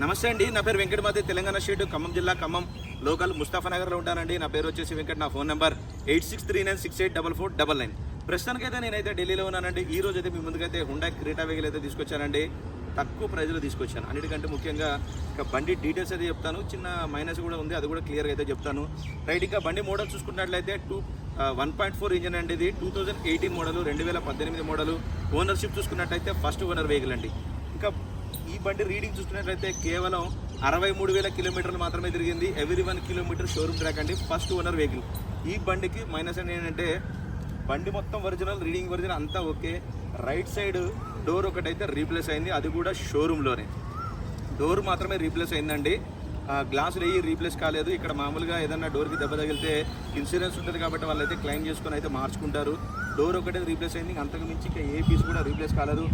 నమస్తే అండి నా పేరు వెంకటమాతి తెలంగాణ స్టేట్ ఖమ్మం జిల్లా ఖమ్మం లోకల్. ముస్తాఫానగర్లో ఉంటానండి నా పేరు వచ్చేసి వెంకట నా phone number eight six three nine six eight double four double nine. ప్రస్తుతానికైతే నేనైతే ఢిల్లీలో ఉన్నానండి ఈ రోజు అయితే మీ ముందుకైతే హుండా క్రీటా వెహికల్ అయితే తీసుకొచ్చానండి తక్కువ ప్రైజ్లో తీసుకొచ్చాను. అన్నిటికంటే ముఖ్యంగా ఇక బండి డీటెయిల్స్ అయితే చెప్తాను చిన్న మైనస్ కూడా ఉంది అది కూడా క్లియర్గా అయితే చెప్తాను. రైట్ ఇంకా బండి మోడల్ చూసుకున్నట్లయితే two one point four engine అండి ఇది టూ థౌజండ్ ఎయిటీన్ మోడల్ రెండు వేల పద్దెనిమిది మోడల్ ఓనర్షిప్ చూసుకున్నట్లయితే ఫస్ట్ ఓనర్ వెహికల్ అండి. ఇంకా బండి రీడింగ్ చూసుకున్నట్లయితే కేవలం అరవై మూడు వేల కిలోమీటర్లు మాత్రమే తిరిగింది. Every one kilometre showroom track అండి. ఫస్ట్ ఓనర్ వెహికల్ ఈ బండికి మైనస్ అండ్ ఏంటంటే బండి మొత్తం ఒరిజినల్ రీడింగ్ ఒరిజినల్ అంతా ఓకే. రైట్ సైడ్ డోర్ ఒకటైతే రీప్లేస్ అయింది. అది కూడా షోరూంలోనే డోర్ మాత్రమే రీప్లేస్ అయిందండి. గ్లాసులు ఏవి రీప్లేస్ కాలేదు. ఇక్కడ మామూలుగా ఏదన్నా డోర్కి దెబ్బ తగిలితే ఇన్సూరెన్స్ ఉంటుంది కాబట్టి వాళ్ళు అయితే క్లెయిమ్ చేసుకొని అయితే మార్చుకుంటారు. డోర్ ఒకటే రీప్లేస్ అయింది. ఇంకా అంతకు మించి ఇంకా ఏ పీస్ కూడా రీప్లేస్ కాలేదు.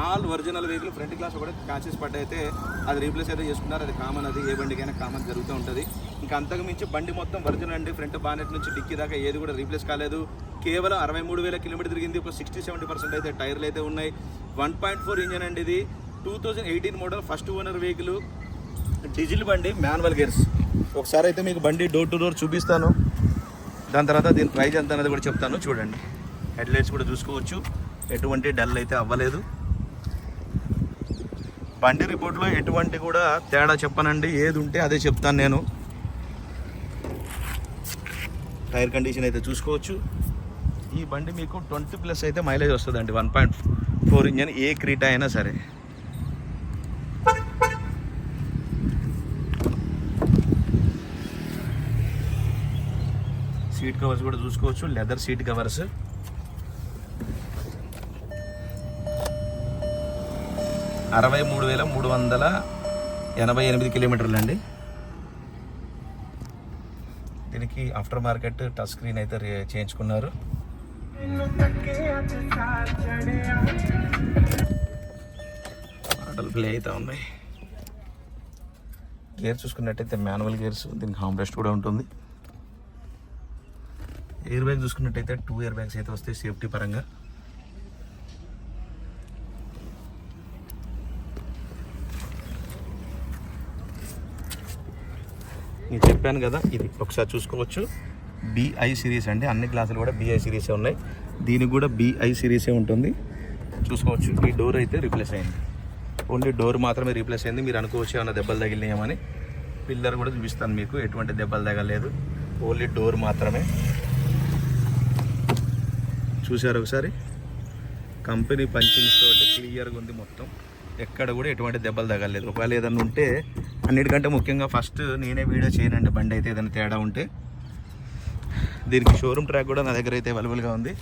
All original vehicle front glass ఒకటే క్యాచెస్ పట్టయితే అది రీప్లేస్ అయితే చేసుకున్నారు. అది కామన్ అది ఏ బండికైనా కామన్ జరుగుతూ ఉంటుంది. ఇంకా అంతకు మించి బండి మొత్తం ఒరిజినల్ అండి. ఫ్రంట్ బానెట్ నుంచి డిక్కీ దాకా ఏది కూడా రీప్లేస్ కాలేదు. కేవలం అరవై మూడు వేల కిలోమీటర్ తిరిగింది. ఒక సిక్స్టీ సెవెంటీ పర్సెంట్ అయితే టైర్లు అయితే ఉన్నాయి. వన్ పాయింట్ ఫోర్ ఇంజన్ అండి ఇది. Two thousand eighteen model first owner vehicle. Diesel బండి మాన్యువల్ గేర్స్. ఒకసారి అయితే మీకు బండి డోర్ టు డోర్ చూపిస్తాను. దాని తర్వాత దీని ప్రైజ్ ఎంత అనేది కూడా చెప్తాను. చూడండి. హెడ్ లైట్స్ కూడా చూసుకోవచ్చు. ఎటువంటి డల్ అయితే అవ్వలేదు. బండి రిపోర్ట్లో ఎటువంటి కూడా తేడా చెప్పనండి. ఏది ఉంటే అదే చెప్తాను నేను. టైర్ కండిషన్ అయితే చూసుకోవచ్చు. ఈ బండి మీకు ట్వంటీ ప్లస్ అయితే మైలేజ్ వస్తుందండి. వన్ పాయింట్ ఫోర్ ఇంజన్ ఏ క్రీటా అయినా సరే. సీట్ కవర్స్ కూడా చూసుకోవచ్చు. Leather seat covers. అరవై మూడు వేల మూడు వందల ఎనభై ఎనిమిది కిలోమీటర్లు అండి దీనికి ఆఫ్టర్ మార్కెట్ టచ్ స్క్రీన్ అయితే చేయించుకున్నారు. పాటలు ప్లే అవుతా ఉన్నాయి. గేర్ చూసుకున్నట్టయితే మాన్యువల్ గేర్స్ దీనికి హామ్ రెస్ట్ కూడా ఉంటుంది. ఎయిర్ బ్యాగ్ చూసుకున్నట్టయితే టూ ఇయర్ బ్యాగ్స్ అయితే వస్తాయి సేఫ్టీ పరంగా. నేను చెప్పాను కదా ఇది ఒకసారి చూసుకోవచ్చు. బిఐ సిరీస్ అండి అన్ని గ్లాసులు కూడా బిఐ సిరీసే ఉన్నాయి. దీనికి కూడా బిఐ సిరీసే ఉంటుంది. చూసుకోవచ్చు ఈ డోర్ అయితే రీప్లేస్ అయింది. ఓన్లీ డోర్ మాత్రమే రీప్లేస్ అయింది. మీరు అనుకోవచ్చు ఏమైనా దెబ్బలు తగిలినాయేమని పిల్లర్ కూడా చూపిస్తాను మీకు ఎటువంటి దెబ్బలు తగలేదు. ఓన్లీ డోర్ మాత్రమే. చూసారు ఒకసారి. కంపెనీ పంచింగ్స్ తోటి క్లియర్గా ఉంది మొత్తం. ఎక్కడ కూడా ఎటువంటి దెబ్బలు తగలేదు ఒకవేళ ఏదైనా ఉంటే అన్నిటికంటే ముఖ్యంగా ఫస్ట్ నేనే వీడియో చేయనండి. బండి అయితే ఏదైనా తేడా ఉంటే. దీనికి షోరూమ్ ట్రాక్ కూడా నా దగ్గర అయితే అవైలబుల్గా ఉంది.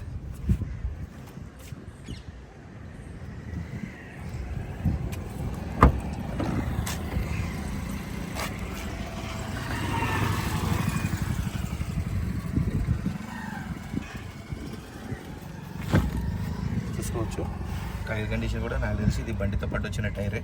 చూసుకోవచ్చు టైర్ కండిషన్ కూడా నాకు తెలిసి ఇది బండితో పాటు వచ్చిన టైరే.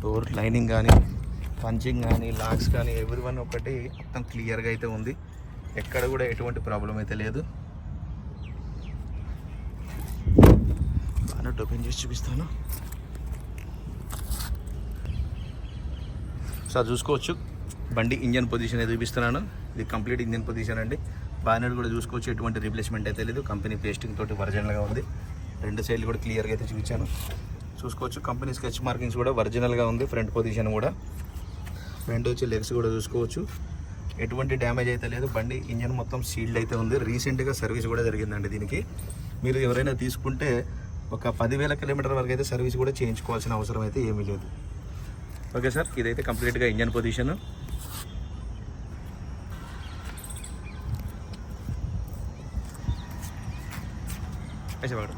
డోర్ లైనింగ్ కానీ పంచింగ్ కానీ లాక్స్ కానీ ఎవ్రీ వన్ ఒకటి మొత్తం క్లియర్గా అయితే ఉంది. ఎక్కడ కూడా ఎటువంటి ప్రాబ్లం అయితే లేదు. బాగా ఓపెన్ చేసి చూపిస్తాను? సార్ చూసుకోవచ్చు. బండి ఇంజన్ పొజిషన్ అయితే చూపిస్తున్నాను. ఇది కంప్లీట్ ఇంజన్ పొజిషన్ అండి. బ్యానర్ కూడా చూసుకోవచ్చు. ఎటువంటి రీప్లేస్మెంట్ అయితే లేదు. కంపెనీ పేస్టింగ్ తోటి ఒరిజినల్గా ఉంది. రెండు సైడ్లు కూడా క్లియర్గా అయితే చూపించాను. చూసుకోవచ్చు. కంపెనీ స్కెచ్ మార్కింగ్స్ కూడా ఒరిజినల్గా ఉంది. ఫ్రంట్ పొజిషన్ కూడా. ఫ్రంట్ వచ్చి లెగ్స్ కూడా చూసుకోవచ్చు. ఎటువంటి డ్యామేజ్ అయితే లేదు. బండి ఇంజన్ మొత్తం సీల్డ్ అయితే ఉంది. రీసెంట్గా సర్వీస్ కూడా జరిగిందండి దీనికి. మీరు ఎవరైనా తీసుకుంటే ఒక పదివేల కిలోమీటర్ వరకు అయితే సర్వీస్ కూడా చేయించుకోవాల్సిన అవసరం అయితే ఏమీ లేదు. ఓకే సార్ ఇదైతే కంప్లీట్గా ఇంజన్ పొజిషన్ వాడు.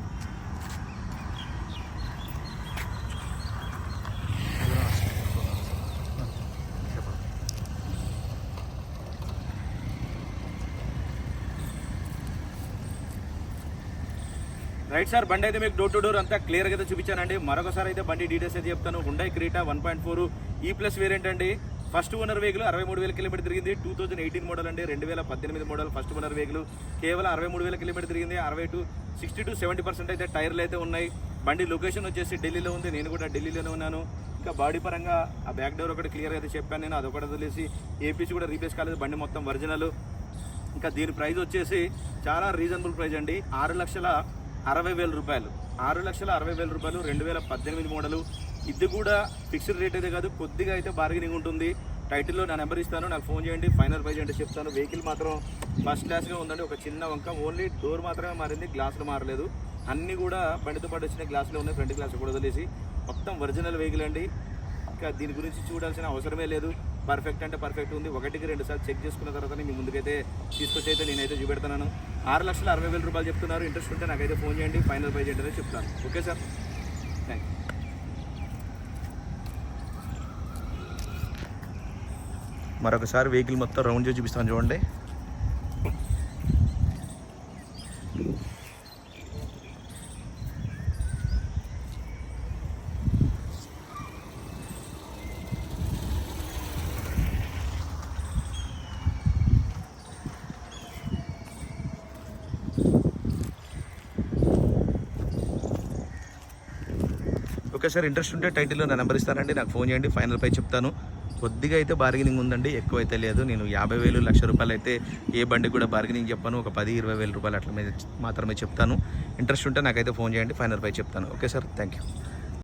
రైట్ సార్ బండి అయితే మీకు డోర్ టు డోర్ అంతా క్లియర్గా అయితే చూపించానండి. మరొకసారి అయితే బండి డీటెయిల్స్ అయితే చెప్తాను. Hyundai Creta one point four E plus variant అండి. ఫస్ట్ ఓనర్ వెహికల్ అరవై మూడు వేల కిలోమీటర్ తిరిగింది. టూ థౌసండ్ ఎయిటీన్ మోడల్ అండి. రెండు వేల పద్దెనిమిది మోడల్ ఫస్ట్ ఓనర్ వెహికల్ కేవలం అరవై మూడు వేల కిలోమీటర్ తిరిగింది. అరవై to sixty to seventy percent అయితే టైర్లు అయితే ఉన్నాయి. బండి లొకేషన్ వచ్చేసి ఢిల్లీలో ఉంది. నేను కూడా ఢిల్లీలోనే ఉన్నాను. ఇంకా బాడీ పరంగా ఆ బ్యాక్ డోర్ ఒకటి క్లియర్ అయితే చెప్పాను నేను. అదొకటి వదిలేసి ఏపీసీ కూడా రీప్లేస్ కాలేదు. బండి మొత్తం ఒరిజినల్ ఇంకా దీని ప్రైస్ వచ్చేసి చాలా రీజనబుల్ ప్రైస్ అండి. ఆరు లక్షల అరవై వేల రూపాయలు. ఆరు లక్షల అరవై వేల రూపాయలు రెండు వేల పద్దెనిమిది మోడలు. ఇది కూడా ఫిక్స్డ్ రేట్ అయితే కాదు కొద్దిగా అయితే బార్గెనింగ్ ఉంటుంది. టైటిల్లో నా నెంబర్ ఇస్తాను నాకు ఫోన్ చేయండి ఫైనల్ ప్రైజ్ అంటే చెప్తాను. వెహికల్ మాత్రం ఫస్ట్ క్లాస్గా ఉందండి ఒక చిన్న వంక. ఓన్లీ డోర్ మాత్రమే మారింది గ్లాసులు మారలేదు. అన్నీ కూడా బండితో పాటు వచ్చిన గ్లాసులు ఉన్నాయి ఫ్రంట్ గ్లాస్ కూడా వదిలేసి మొత్తం ఒరిజినల్ వెహికల్ అండి. ఇంకా దీని గురించి చూడాల్సిన అవసరమే లేదు. పర్ఫెక్ట్ అంటే పర్ఫెక్ట్ ఉంది. ఒకటికి రెండు సార్లు చెక్ చేసుకున్న తర్వాత మీ ముందుకైతే తీసుకొచ్చి అయితే నేనైతే చూపెడతాను ఆరు లక్షల అరవై వేల రూపాయలు చెప్తున్నారు. ఇంట్రెస్ట్ ఉంటే నాకైతే ఫోన్ చేయండి. ఫైనల్ పే చేయండి అని చెప్తాను. ఓకే సార్ థ్యాంక్ యూ మరొకసారి వెహికల్ మొత్తం రౌండ్ చేసి చూపిస్తాను. చూడండి. ఓకే సార్ ఇంట్రెస్ట్ ఉంటే టైటిల్లో నా నెంబర్ ఇస్తానండి నాకు ఫోన్ చేయండి ఫైనల్ పై చెప్తాను. కొద్దిగా అయితే బార్గెనింగ్ ఉందండి ఎక్కువ అయితే లేదు. నేను యాభై వేలు లక్ష రూపాయలు అయితే ఏ బండి కూడా బార్గెనింగ్ చెప్పాను ఒక పది ఇరవై వేల రూపాయలు అట్లా మీద మాత్రమే చెప్తాను. ఇంట్రెస్ట్ ఉంటే నాకైతే ఫోన్ చేయండి ఫైనల్ పై చెప్తాను. Okay sir thank you